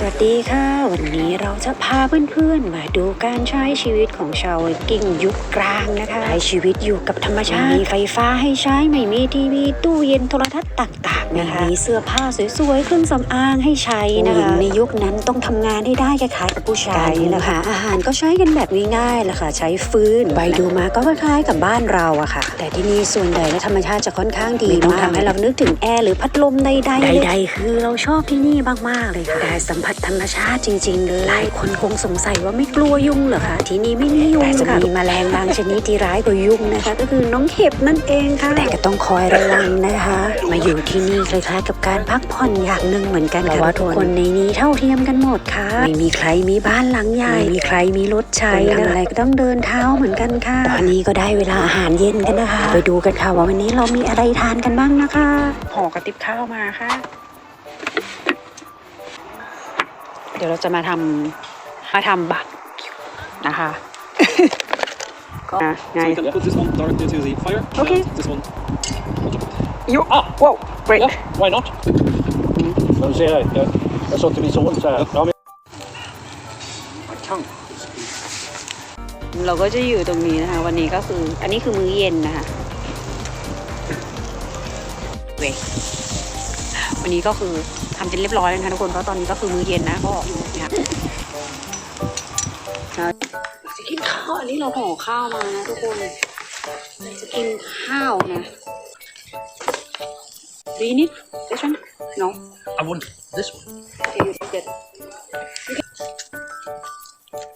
สวัสดีค่ะ วันนี้เราจะพาเพื่อนๆ มาดูการใช้ชีวิตของชาวไวกิ้งยุคกลางนะคะใช้ชีวิตอยู่กับธรรมชาติมีไฟฟ้าให้ใช้ไม่มีทีวีตู้เย็นโทรทัศน์ต่างๆนะคะมีเสื้อผ้าสวยๆเครื่องสำอางให้ใช้นะคะในยุคนั้นต้องทำงานให้ได้คล้ายๆกับผู้ชายนี่แหละค่ะอาหารก็ใช้กันแบบง่ายๆแหละค่ะ ใช้ฟืนไปดูมาก็คล้ายๆกับบ้านเราอะค่ะ แต่ที่นี่ส่วนใหญ่และธรรมชาติจะค่อนข้างดีมากทำให้เรานึกถึงแอร์หรือพัดลมใดๆใดๆคือเราชอบที่นี่มากๆเลยค่ะได้สัมผัสธรรมชาติจริงๆเลยหลายคนคงสงสัยว่าไม่กลัวยุงเหรอคะที่นี่ไม่มียุงแต่จะมีแมลงบางชนิดที่ร้ายกว่ายุงนะคะ ก็คือน้องเห็บนั่นเองค่ะแต่ก็ต้องคอยระวังนะคะ มาอยู่ที่นี่คล้ายๆกับการพักผ่อนอย่างหนึ่งเหมือนกันค่ะว่าทุกคนในนี้เท่าเทียมกันหมดค่ะ ไม่มีใครมีบ้านหลังใหญ่ไม่มีใครมีรถใช้นะคะอะไรก็ต้องเดินเท้าเหมือนกันค่ะตอนนี้ก็ได้เวลาอาหารเย็นกันนะคะ ไปดูกันค่ะว่าวันนี้เรามีอะไรทานกันบ้างนะคะห่อกระติบข้าวมาค่ะ เดี๋ยวเราจะมาทำมาทำบัตรนะคะก็ไง So we can put this one directly to the fire. Okay. And this one. ยูอะว้าว great Yeah, why not? Så du ser, jag, jag sa till min son så här. Ja, men... Man kan. เราก็จะอยู่ตรงนี้นะคะ วันนี้ก็คืออันนี้คือมื้อเย็นนะคะเว้ยวันนี้ก็คือ ทำจนเรียบร้อยแล้วนะคะทุกคนเพราะตอนนี้ก็คือมื้อเย็นนะก็นะคะเราจะกินข้าวอันนี้เราห่อข้าวมานะทุกคนจะกินข้าวนะ Do you need this one? No. I want this one. Okay, you take that.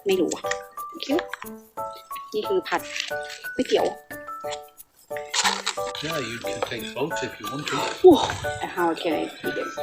ไม่รู้อะ thank you นี่คือผัดก๋วยเตี๋ยว Yeah, you can take both if you want to. Whoa. How can I do this?